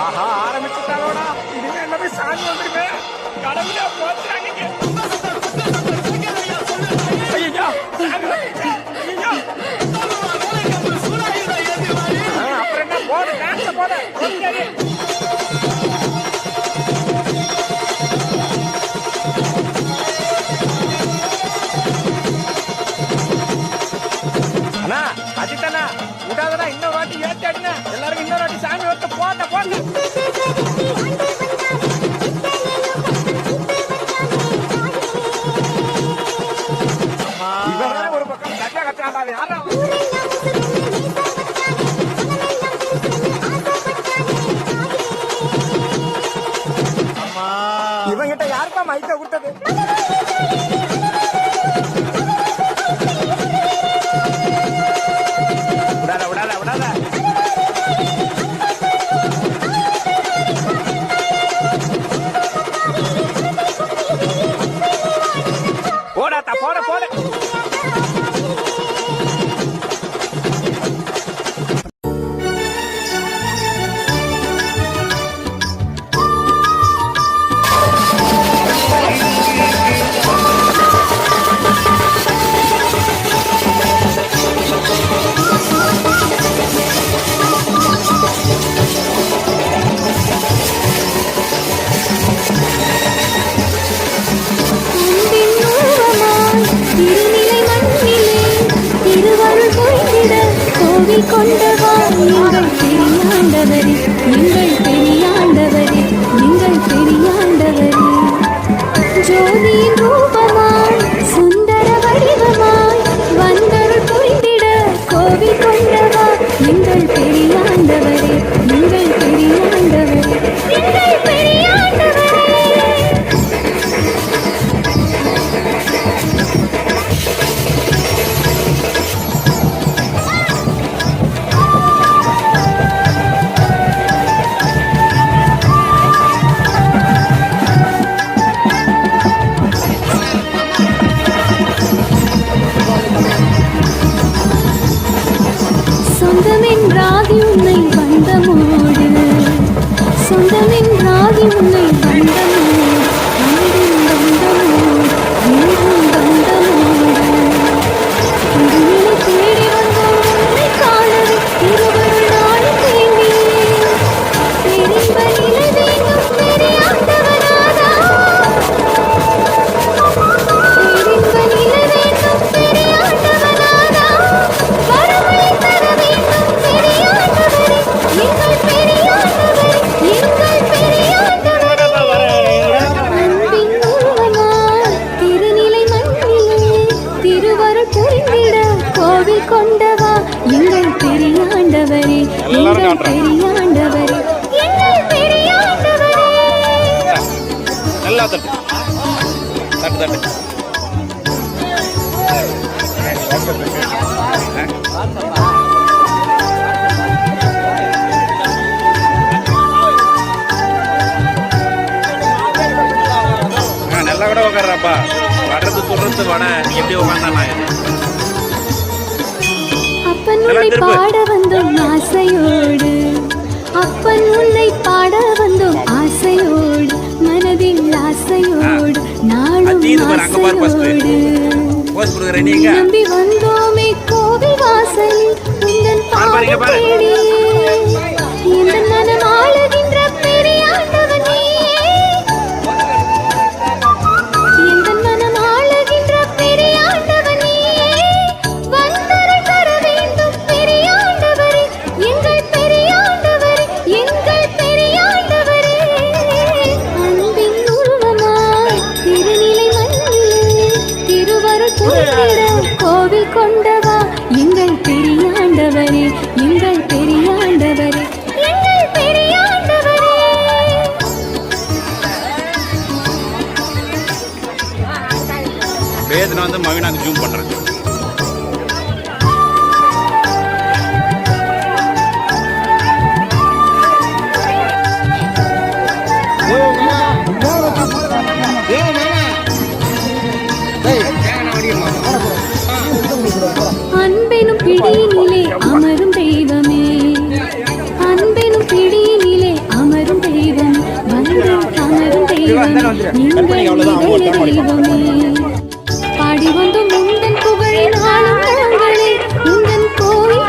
ஆஹா ஆரம்பிச்சுட்டாங்களா இனிமே எல்லாமே சாமி வந்துருமே. கடவுளே போச்சு கொண்டவா நீங்கள் ஆண்டவரே நீங்கள் ராகி உன்னை வந்தனே? போயிடுறாப்பா வர்றது சொல்றது வட நீ எப்படி உட்காந்தானா அப்பன் உன்னை பாட வந்தோம் ஆசையோடு. அப்பன் உன்னை பாட வந்தோம் ஆசையோடு. மனதில் ஆசையோடு நாளும் ஆசையோடு. நம்பி வந்தோமே கோவில் வாசலில் உந்தன் பாவம் இந்த மனம் ஆளுது வேதனை வந்து மவினாக்கு ஜூம் பண்ணுறேன் அன்பெனும் பிடியினிலே அமரும் தெய்வமே. அன்பெனும் பிடியினிலே அமரும் தெய்வம். வந்து தெய்வமே. முந்தன் புகழை நாளும்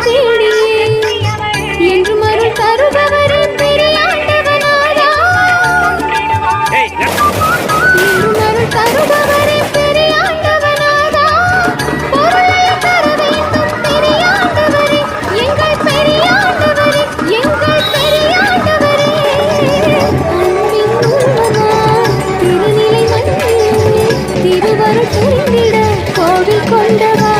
தேடியே என்று மருள் தருபவரே பெரியாண்டவனாரா என்று மருள் தருபவரே பெரியாண்டவனாரா பொருளை தர வேண்டும் பெரியாண்டவரே எங்கள் பெரியாண்டவரே எங்கள் பெரியாண்டவரே அன்பின் திருநிலை திருவருள் கோவில் கொண்டவா?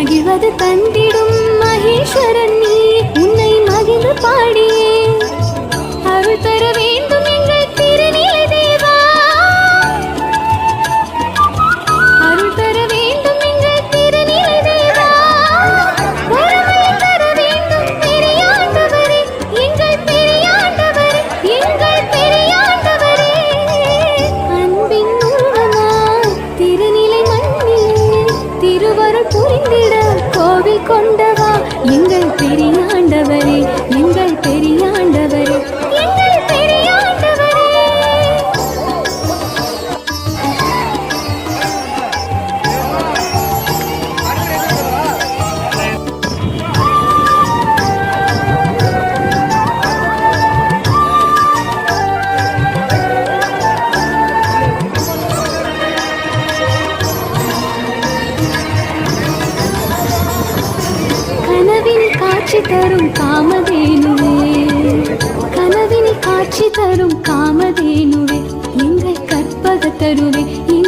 மகிழ்வது தந்திடும் மகேஸ்வரன் நீ. உன்னை மகிழ்ந்து பாடியே. காட்சி தரும் காமதேனுவே. கனவின் காட்சி தரும் காமதேனுவே. எங்கள் கற்பக தருவே.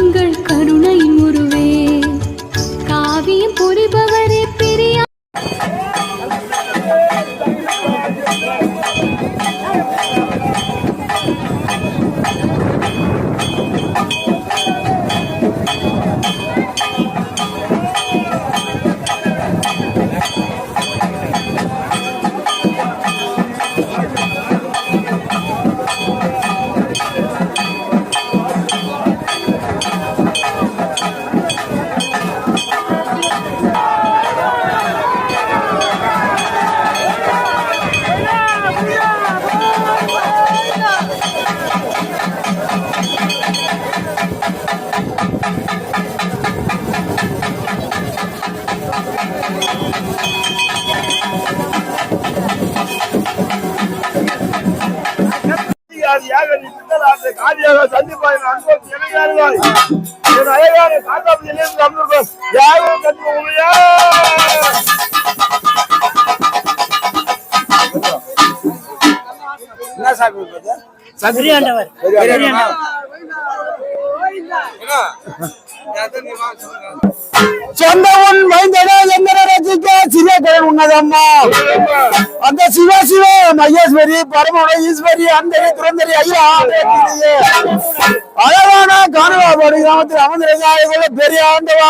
காதியாக சந்திப்பாய் அன்போம் இணையார்கள் என் அழகான காந்தாபதியிலிருந்து அமர்ந்தோம் யாரும் கண்டு உமையா என்ன சாமி பெரியாண்டவர் சிறிய உன்னதம்மா. அந்த சிவ சிவ மகேஸ்வரி பரமோட ஈஸ்வரி அந்தரி துரந்தரி ஐயா அழகான காணுவாபாடி கிராமத்தில் அமர்ந்திருக்காங்க பெரிய ஆண்டவா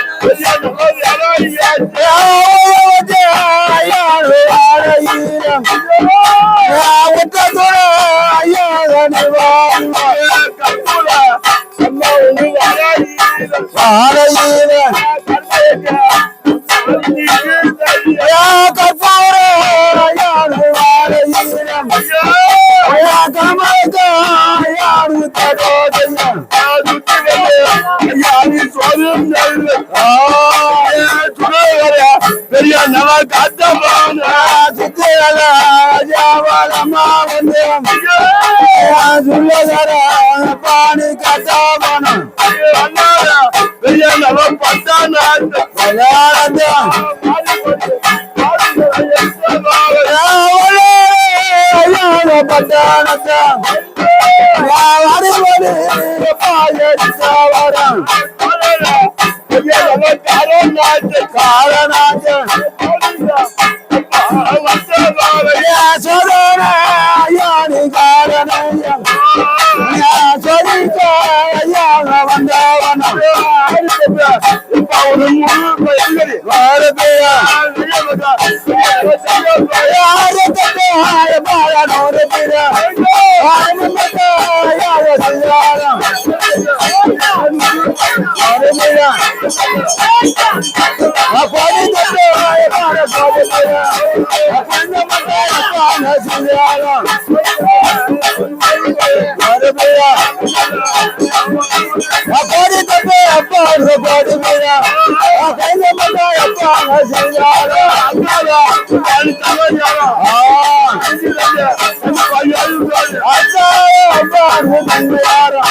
சருளே மையா ஐயா பாணி கத்தமான என்ற குணம் சருளே மையா முன்னரங்கே ஐயாவுக்கு தண்டானிட்டான் Bada Mia. Abadi Kape, Apan, Abadi Mia. Akane Mata, Apan, Haziyara, Akara, Alitamanyara. Ah, Acha, Apan, Haziyara.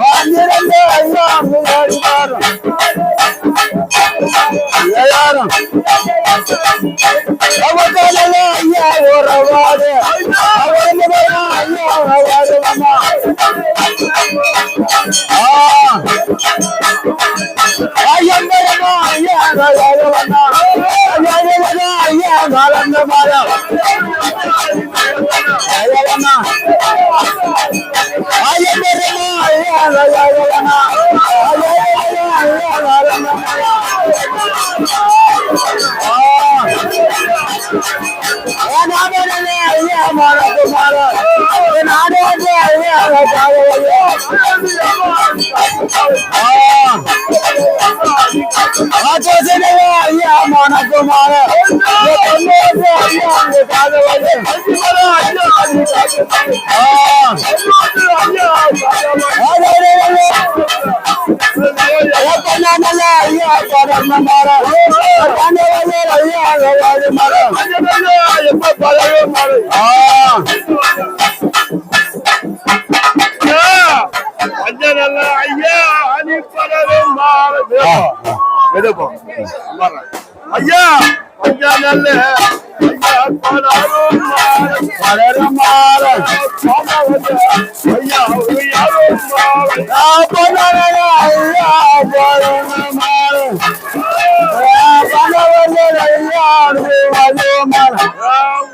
Bandirande, Ayam, Haziyara. நல்ல ஐயா பலரும் மாறும் பலரும் மாறும். மாமா வந்து ஐயா ஒரு யாரும் மாறும் ஆ, பொன்னழக ஐயா பலரும் மாறும். ஆ, பலரும் மாறும்.